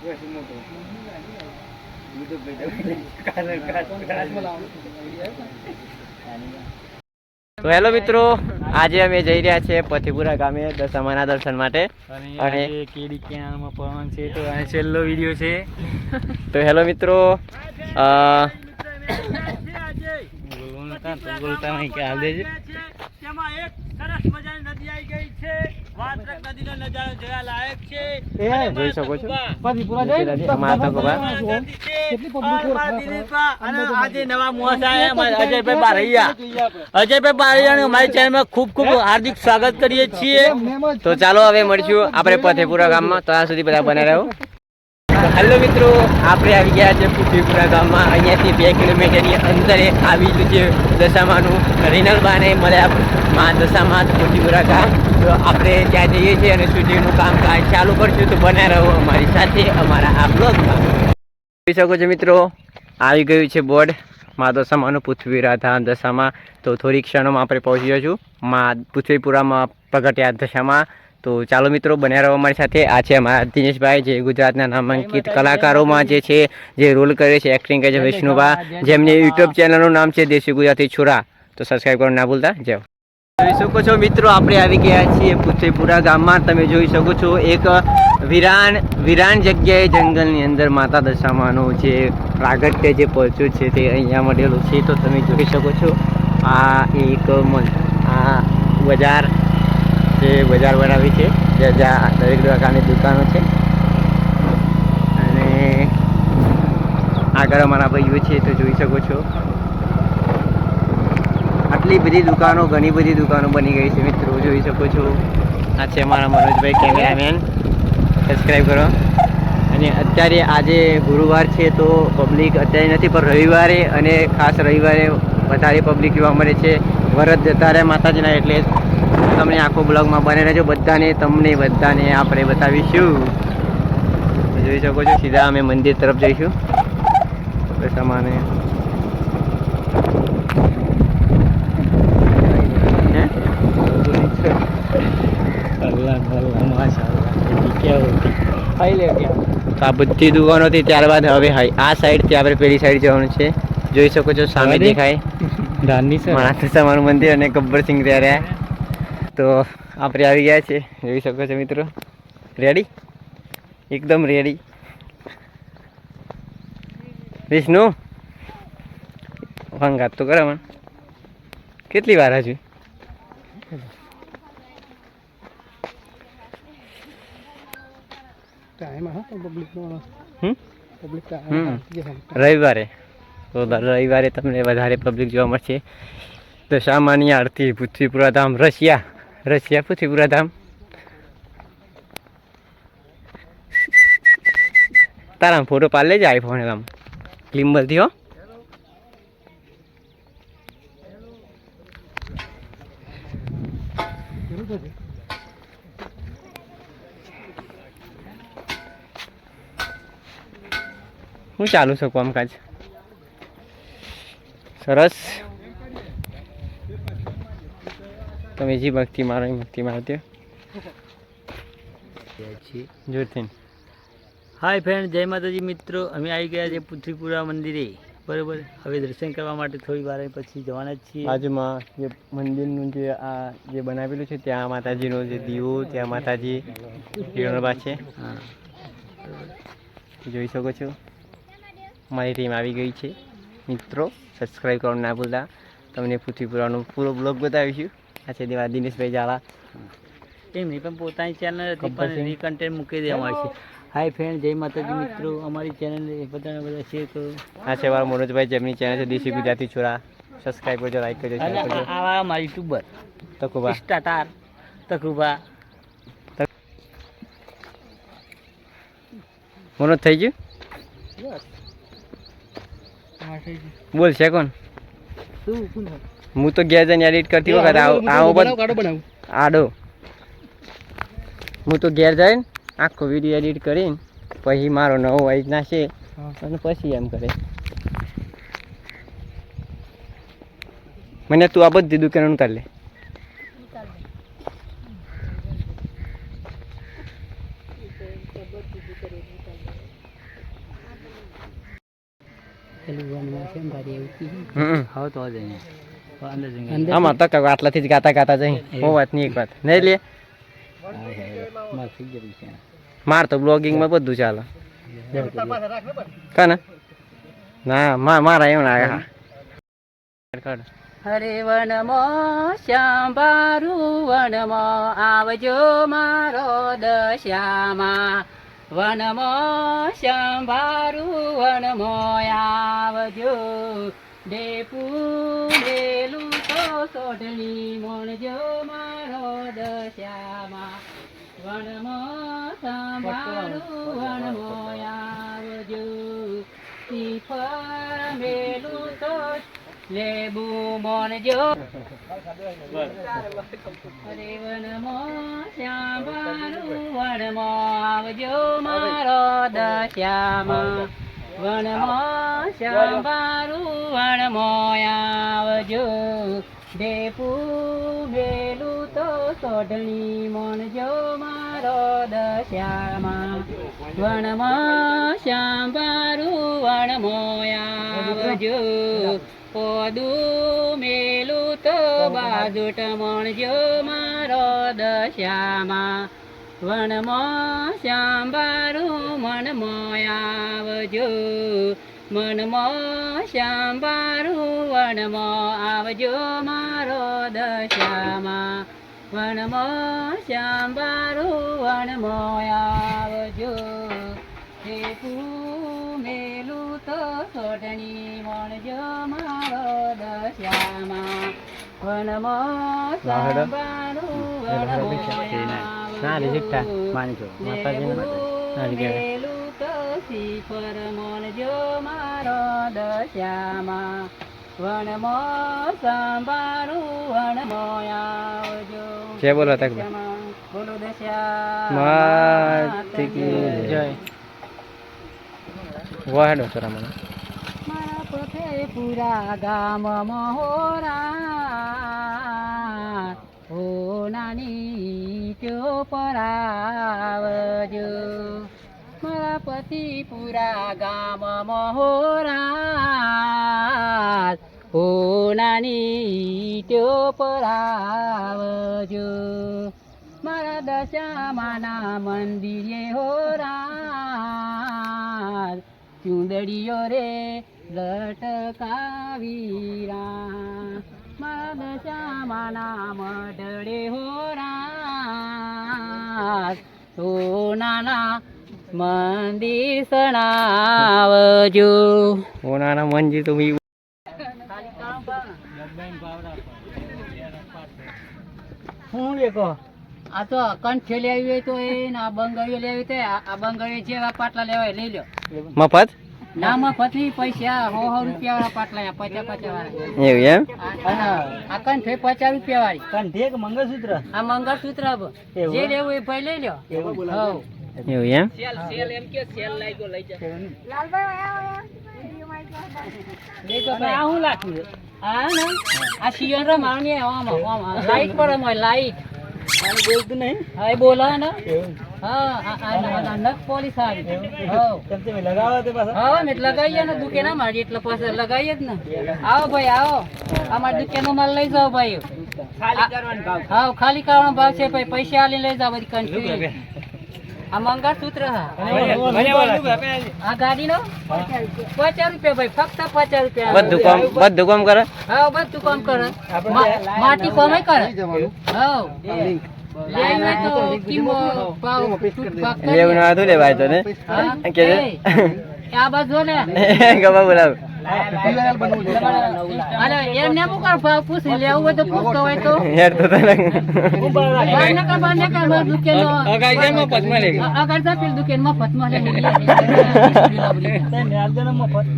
તો હેલો મિત્રો આજે અમે જઈ રહ્યા છીએ પથીપુરા ગામે દશામાના દર્શન માટે. અને કેડી ક્યાંમાં પવન છે તો આ છેલ્લો વીડિયો છે. તો હેલો મિત્રો બોલતા નહીં કે હાલ દેજે તેમાં એક સરસ મજાની નદી આવી ગઈ છે. વાત્રક નદીનો નજારો જોવા લાયક છે. એ જોઈ શકો છો માતા ગોબા. અને આજે નવા મોસા આવ્યા અજયભાઈ બારૈયા. અજયભાઈ બારૈયાનું અમારી ચેનલમાં ખૂબ ખૂબ હાર્દિક સ્વાગત કરીએ છીએ. તો ચાલો હવે મળીશું આપણે પથેપુરા ગામમાં. માં ત્યાં સુધી બધા બને રહો. હેલો મિત્રો, આપણે આવી ગયા છે પૃથ્વીપુરા ગામમાં. અહીંયાથી બે કિલોમીટરની અંતરે આવેલું છે દશામાનું. રીનલબાને મળ્યા માં દશામાં પૃથ્વીપુરા ગામ. તો આપણે ત્યાં જઈએ છીએ અને શૂટિંગનું કામકાજ ચાલુ કરશું. તો બને રહો અમારી સાથે અમારા આ બ્લોગમાં. જોઈ શકો છો મિત્રો, આવી ગયું છે બોર્ડ મા દશામાનું પૃથ્વીરા ધામ દશામાં. તો થોડી ક્ષણોમાં આપણે પહોંચી જશું મા પૃથ્વીપુરામાં પ્રગટ્યા દશામાં. તો ચાલો મિત્રો બન્યા રહો અમારી સાથે. આ છે અમારા દિનેશભાઈ જે ગુજરાતના નામાંકિત કલાકારોમાં જે છે જે રોલ કરે છે એક્ટિંગ કરે છે વિષ્ણુભા જેમની યુટ્યુબ ચેનલનું નામ છે દેશી ગુજરાતી છોરા. તો સબસ્ક્રાઈબ કરવાનું ના ભૂલતા. જાઓ જોઈ શકો છો મિત્રો આપણે આવી ગયા છીએ પુથેપુરા ગામમાં. તમે જોઈ શકો છો એક વિરાન વિરાન જગ્યાએ જંગલની અંદર માતા દશામાનું જે પ્રાગટ્ય જે પહોંચ્યું છે તે અહીંયા મળેલું છે. તો તમે જોઈ શકો છો આ એક આ બજાર જે બજાર બનાવી છે, જે- જ્યાં દરેક પ્રકારની દુકાનો છે. અને આગળ અમારા ભાઈઓ છે, તો જોઈ શકો છો. આટલી બધી દુકાનો, ઘણી બધી દુકાનો બની ગઈ છે, મિત્રો, જોઈ શકો છો. આ છે અમારા મનોજભાઈ કેમેરામેન સબસ્ક્રાઈબ કરો. અને અત્યારે આજે ગુરુવાર છે, તો પબ્લિક અત્યારે નથી, પણ રવિવારે અને ખાસ રવિવારે વધારે પબ્લિક જોવા મળે છે. વરદ જતા રહે માતાજીના એટલે તમને આખો બ્લોગમાં બને રહેજો. બધાને તમને બધાને આપણે બતાવીશું. જોઈ શકો છો સીધા અમે મંદિર તરફ જઈશું. સામાને હે? અલ્લાહ અલ્લાહ માશાઅલ્લાહ કેડી ક્યાં હોતી ખાઈ લે તો આ બધી દુકાનો હતી ત્યારબાદ હવે આ સાઈડથી આપણે પેલી સાઈડ જવાનું છે. જોઈ શકો છો સામે? દેખાય. ધાનની માણસ તમારું મંદિર અને ગબ્બરસિંહ ત્યારે તો આપણે આવી ગયા છે જોઈ શકો છો મિત્રો. રેડી એકદમ રેડી વિષ્ણુ? ભંગાત તો કરે મને કેટલી વાર હજુ. રવિવારે. તો રવિવારે તમને વધારે પબ્લિક જોવા મળશે. તો સામાન્ય આરતી પૃથ્વીપુરા ધામ રશિયા. રશિયા પૃથ્વીપુરા ધામ તારા ફોટો પાડ લેજે આઈફોન આમ ક્લિમ્બલથી હો હું ચાલુ છું કામકાજ સરસ તમે જે ભક્તિ મારો એ ભક્તિ મારો તે જોરથી હાય ફ્રેન્ડ જય માતાજી મિત્રો. અમે આવી ગયા છે પૃથ્વીપુરા મંદિરે. બરોબર? હવે દર્શન કરવા માટે થોડી વાર પછી જવાના જ છીએ. બાજુમાં જે મંદિરનું જે આ જે બનાવેલું છે ત્યાં માતાજીનો જે દીવો ત્યાં માતાજી હિરણબા છે. હા. જોઈ શકો છો? મારી ટીમ આવી ગઈ છે. મિત્રો સબસ્ક્રાઈબ કરવાનું ના ભૂલતા. તમને પૃથ્વીપુરાનો પૂરો બ્લોગ બતાવીશું. આ છે દેવા દિનેશભાઈ ઝાલા. એમ નહીં પણ પોતાની ચેનલ હતી પણ એની કન્ટેન્ટ મૂકી દેવામાં આવશે હાય ફ્રેન્ડ જય માતાજી મિત્રો. અમારી ચેનલ બધાને બધા શેર કરો. આ છે મારા મનોજભાઈ જેમની ચેનલ છે દેશી ગુજરાતી છોરા. સબસ્ક્રાઈબ કરજો લાઈક કરજો શેર કરજો. આવા મારા યુટ્યુબર તકુબા સ્ટાટાર તકુબા મનોજ થઈ ગયું? બોલ છે કોણ? હું તો ઘેર જઈને એડિટ કરતી વખત આવો બધો આડો. હું તો ઘેર જઈને આખો વીડિયો એડિટ કરીને પછી મારો નવો વાઈક નાખે અને પછી એમ કરે. મને તું આ બધી દુકાન ઉતાર લે. છે હમ. હવે તો જઈને આમાં તો આટલાથી જ ગાતા ગાતા જઈ હું વાત નહીં એક વાત. નહીં લે? મારે તો બ્લોગિંગમાં બધું ચાલે. કાને? ના મા- મારા એવું ના હા. હરે વનમો શ્યાંબારું વનમો આવજો મારો દશામાં. વનમો શ્યાંબારું વનમો આવજો. ડેપુ મેલું તો સોઢણી મોણજો મારો દશામાં વનમો સંભાળું વનમો આવજો. શ્રીફળ મેલું તો લેબુ મોનજો હરે વનમો શ્યામારું વનમો આવજો મારો દશ્યામાં. વનમો શ્યામારું વનમો આવજો. ડેપુ મેલું તો સોઢણી મણજો મારો દશામાં વનમાં શ્યાંબારું વનમો આવજો. પોદું મેલું તો બાજુટ મણજો મારો દશામાં વનમાં શ્યાંબારું મનમો આવજો. મનમો શ્યાંબારું વનમો આવજો મારો દશામાં. વનમો શ્યાંબારું વનમો આવજો. હે મેલું તો સોઢણી મણજો મારો દશામાં. વનમો શ્યાંબારું વનમો ના રે શીખતા માની છો. મણજો મારો દશ્યામાં વનમો સંભાળું વનમો આવજો. જે બોલો તક બોલો. દશ્યા માત કી જય. વાહેડો સરા મને મારા પથે પૂરા ગામ મહોરા. ઓ નાની ક્યો પરાવજો. મારા પતિ પૂરા ગામ મહોરા ઓ નાની ત્યો પરાવજો. મારા દશામાના મંદિરે હોરા ચુંદડીઓ રે લટકાવીરા મારા દશામાના મઢડે હોરા સોનાના મંદિર સણાવજો. સોનાના મંદિર તો મી હું લેકો આ તો કંઠે લેવી હોય તો એ ને આ બંગડીઓ લેવી તો આ બંગડીઓ જેવા પાટલા લેવાય લઈ લો મફત? ના મફત નહીં પૈસા હો હો રૂપિયા વાળા પાટલા પચાસ પચાસ વાળા. એવું એમ? આ- કંઠે પચાસ રૂપિયા વાળી? કંઠે કે મંગળસૂત્ર? આ મંગળસૂત્ર? જે લેવું એ ભાઈ લઈ લો એવું? હઉ. એવું એમ? લઈ તો ભાઈ. આ શું લાગતું આ ને? આ શિયન રમાવાની આમાં આમાં લાઈટ પર લાઈટ. બોલતું નહીં? હા એ બોલો ને હા આ- આ આ નખ પોલીસ આવી. તમે લગાવો તે પાછા? હા મેં લગાવીએ ને દુકે મારી એટલે પછી લગાવીએ જ ને. આવો ભાઈ આવો. અમારી દુકાનનો માલ લઈ જાઓ ભાઈ. ખાલી કરવાનો ભાવ. હા ખાલી કરવાનો ભાવ છે ભાઈ. પૈસા આલી લઈ જાઓ બધી કન્ફ્યુઝ આ મંગળસૂત્ર હા. આ ગાડીનો? પચાસ રૂપિયા ભાઈ ફક્ત પચાસ રૂપિયા. બધું કામ બધું કામ કરે? હા બધું કામ કરે. માટી કોમે કરે? હા લેવું હતું લેવાય તો ને. હા? કે આ બાજુ ને ગવા બોલાવ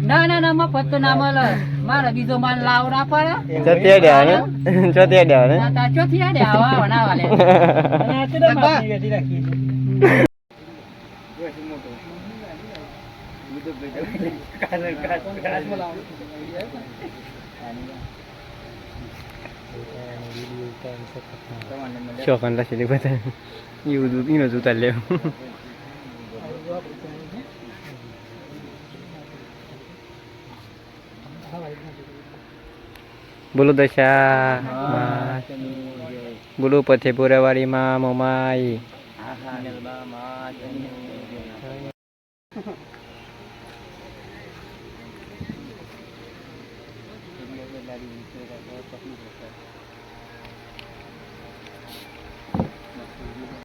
ના ના ના મફત તો ના મળે મારા બીજો માલ લાવ ના પડે ચોથી અડ્યા ચોકન લખેલી બધા એવું દૂધ એનો જ ઉતાર લેવું બોલો દશા બોલો. પથેપુરાવાડીમાં મમાઈ.